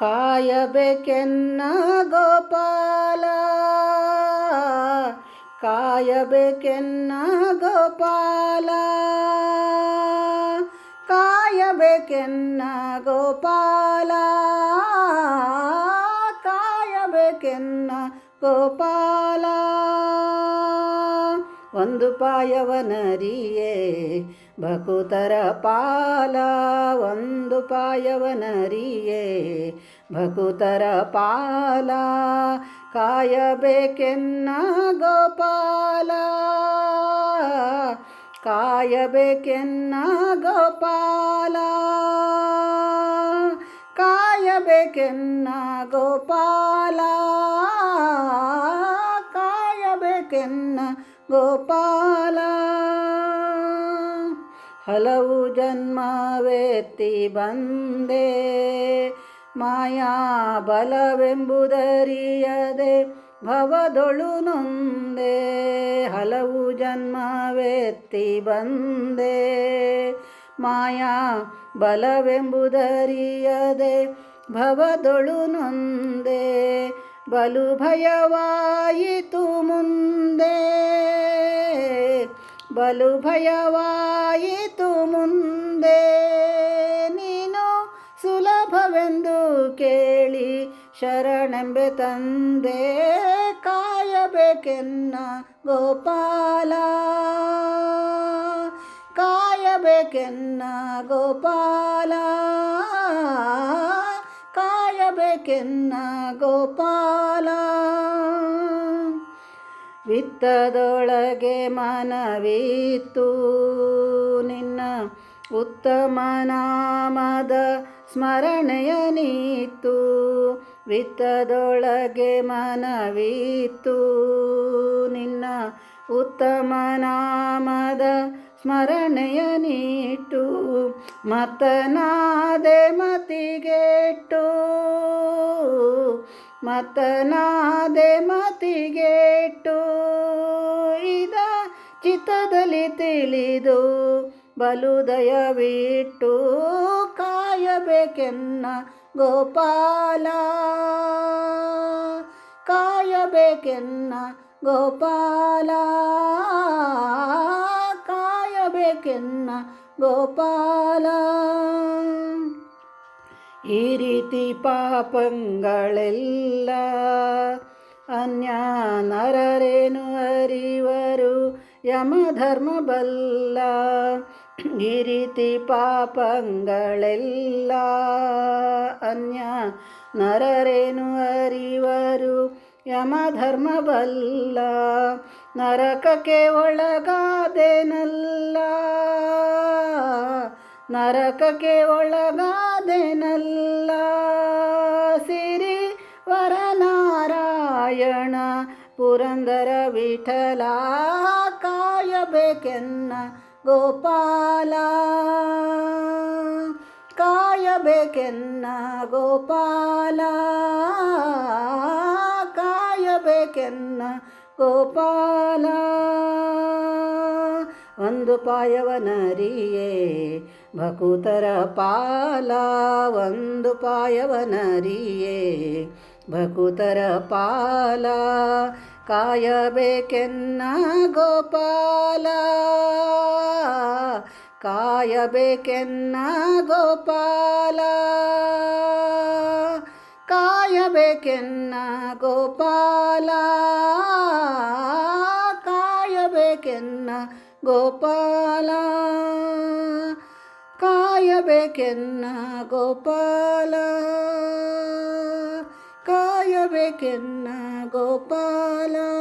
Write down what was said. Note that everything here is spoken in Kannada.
ಕಾಯಬೇಕೆನ್ನ ಗೋಪಾಲ. ಕಾಯಬೇಕೆನ್ನ ಗೋಪಾಲ. ಕಾಯಬೇಕೆನ್ನ ಗೋಪಾಲ. ಕಾಯಬೇಕೆನ್ನ ಗೋಪಾಲ. ಒಂದು ಪಾಯವನರಿಯೇ ಭಕುತರ ಪಾಲ ಒಂದು ಪಾಯವನರಿಯೇ ಭಕುತರ ಪಾಲ ಕಾಯಬೇಕೆನ್ನ ಗೋಪಾಲ ಕಾಯಬೇಕೆನ್ನ ಗೋಪಾಲ ಕಾಯಬೇಕೆನ್ನ ಗೋಪಾಲ. ಗೋಪಾಲ. ಹಲವು ಜನ್ಮವೆತ್ತಿ ಬಂದೆ. ಮಾಯಾ ಬಲವೆಂಬುದರಿಯದೆ ಭವದೊಳು ನೊಂದೆ. ಹಲವು ಜನ್ಮವೆತ್ತಿ ಬಂದೆ. ಮಾಯಾ ಬಲವೆಂಬುದರಿಯದೆ ಭವದೊಳು ನೊಂದೆ. ಬಲು ಭಯವಾಯಿತು ಮುಂದೆ. ಬಲು ಭಯವಾಯಿತು ಮುಂದೆ. ನೀನು ಸುಲಭವೆಂದು ಕೇಳಿ ಶರಣೆಂಬೆ ತಂದೆ ಕಾಯಬೇಕೆನ್ನ ಗೋಪಾಲ. ಕಾಯಬೇಕೆನ್ನ ಗೋಪಾಲ. ಕಾಯಬೇಕೆನ್ನ ಗೋಪಾಲ. ವಿತ್ತದೊಳಗೆ ಮನವಿತ್ತು ನಿನ್ನ ಉತ್ತಮ ನಾಮದ ಸ್ಮರಣೆಯ ನೀತು. ವಿತ್ತದೊಳಗೆ ಮನವಿತ್ತು ನಿನ್ನ ಉತ್ತಮ ನಾಮದ ಸ್ಮರಣೆಯ ನೀಟು ಮತನಾದೆ ಮತಿಗೆಟ್ಟು. ಮತನಾದೆ ಮತಿಗೆಟ್ಟು ಇದ ಚಿತ್ತದಲ್ಲಿ ತಿಳಿದು ಬಲುದಯವಿಟ್ಟು ಕಾಯಬೇಕೆನ್ನ ಗೋಪಾಲ. ಕಾಯಬೇಕೆನ್ನ ಗೋಪಾಲ. ಕಾಯಬೇಕೆನ್ನ ಗೋಪಾಲ. ಈ ರೀತಿ ಪಾಪಗಳೆಲ್ಲ ಅನ್ಯ ನರರೇನು ಅರಿವರು? ಯಮಧರ್ಮ ಬಲ್ಲ ಈ ರೀತಿ ಪಾಪಗಳೆಲ್ಲ ಅನ್ಯ ನರರೇನು ಅರಿವರು? ಯಮಧರ್ಮ ಬಲ್ಲ ನರಕಕ್ಕೆ ಒಳಗಾದೆನಲ್ಲ. ನರಕಕ್ಕೆ ಒಳಗಾದೆನಲ್ಲ. ಸಿರಿ ವರನಾರಾಯಣ ಪುರಂದರ ವಿಠಲ ಕಾಯಬೇಕೆನ್ನ ಗೋಪಾಲ. ಕಾಯಬೇಕೆನ್ನ ಗೋಪಾಲ. ಕಾಯಬೇಕೆನ್ನ ಗೋಪಾಲ. ಒಂದು ಪಾಯವನರಿಯೇ ಭಕುತರ ಪಾಲ ಒಂದು ಪಾಯವನರಿಯೇ. ಭಕುತರ ಪಾಲ ಕಾಯಬೇಕೆನ್ನ ಗೋಪಾಲ. ಕಾಯಬೇಕೆನ್ನ ಗೋಪಾಲ. ಕಾಯಬೇಕೆನ್ನ ಗೋಪಾಲ. ಕಾಯಬೇಕೆನ್ನ ಗೋಪಾಲ. ಕಾಯಬೇಕೆನ್ನ ಗೋಪಾಲ? ಕಾಯಬೇಕೆನ್ನ ಗೋಪಾಲ?